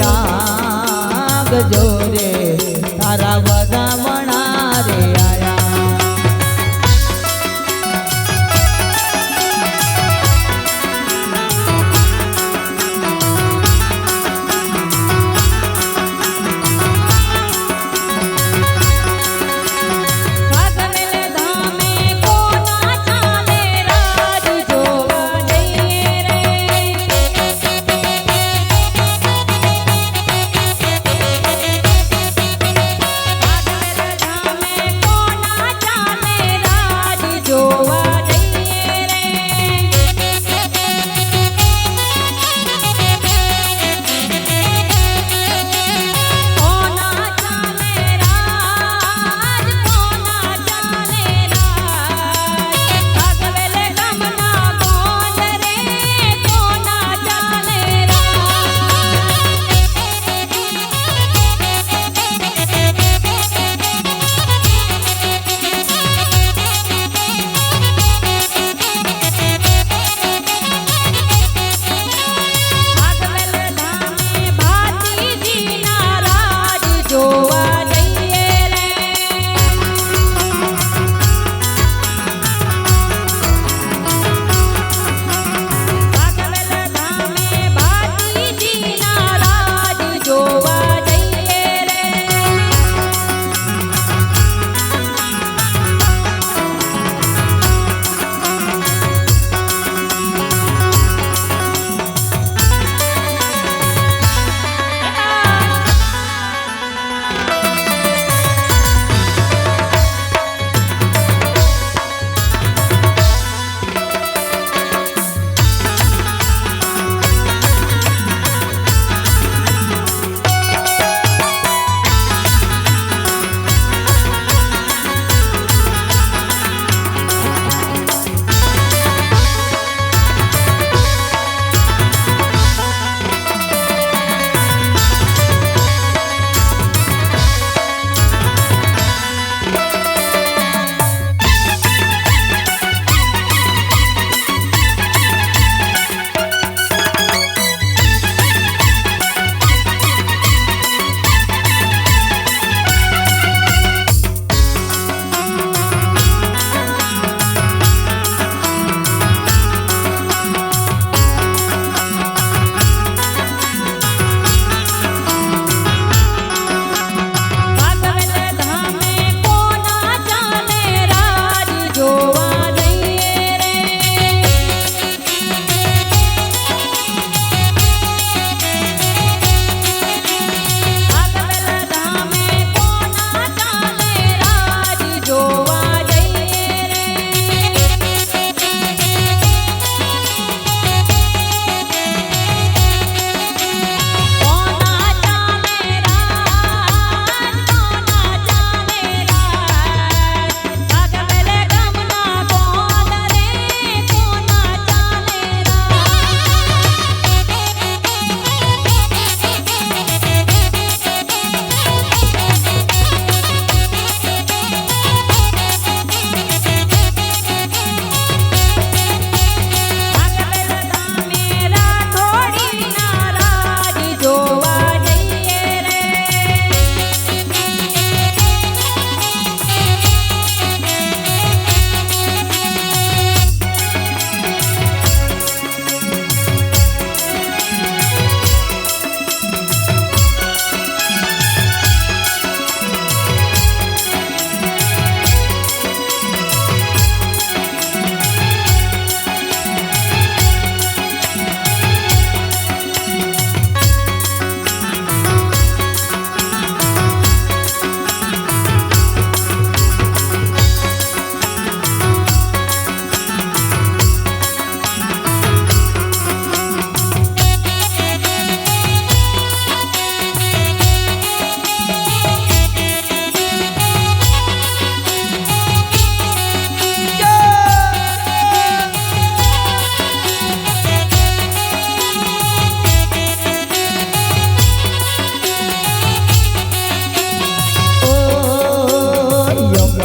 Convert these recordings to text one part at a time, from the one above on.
જાગજો રે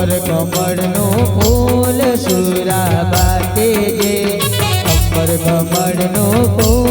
પર કમળનું ફૂલ સુરા બાતે જે અમર કમળનું ફૂલ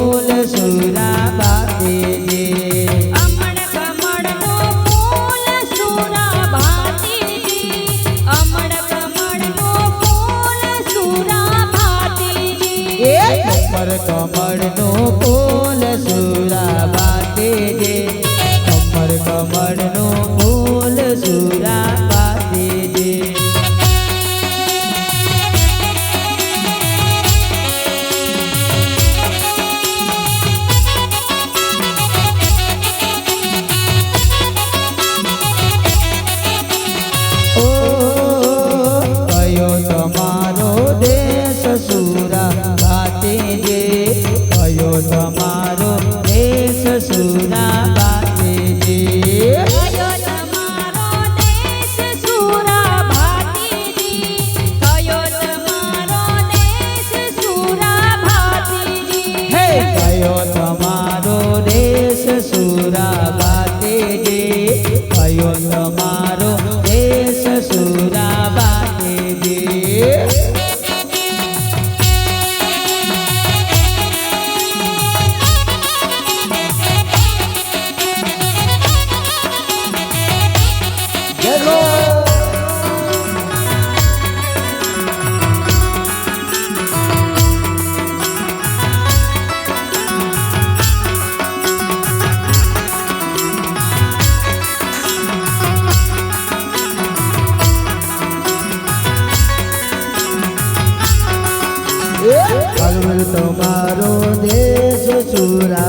তোমারো দেশ সুরা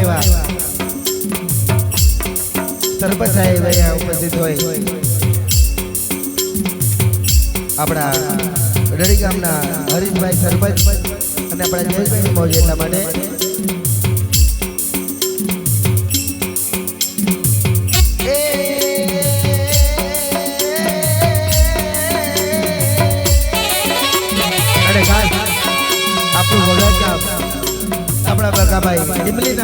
એવા સરપંચ સાહેબ અહીંયા ઉપસ્થિત હોય. આપણા રડી ગામના હરીશભાઈ સરપંચ અને આપણા જયેશભાઈ મોજ એટલા માટે. આપણું આપણા બકાભાઈ ડિમલી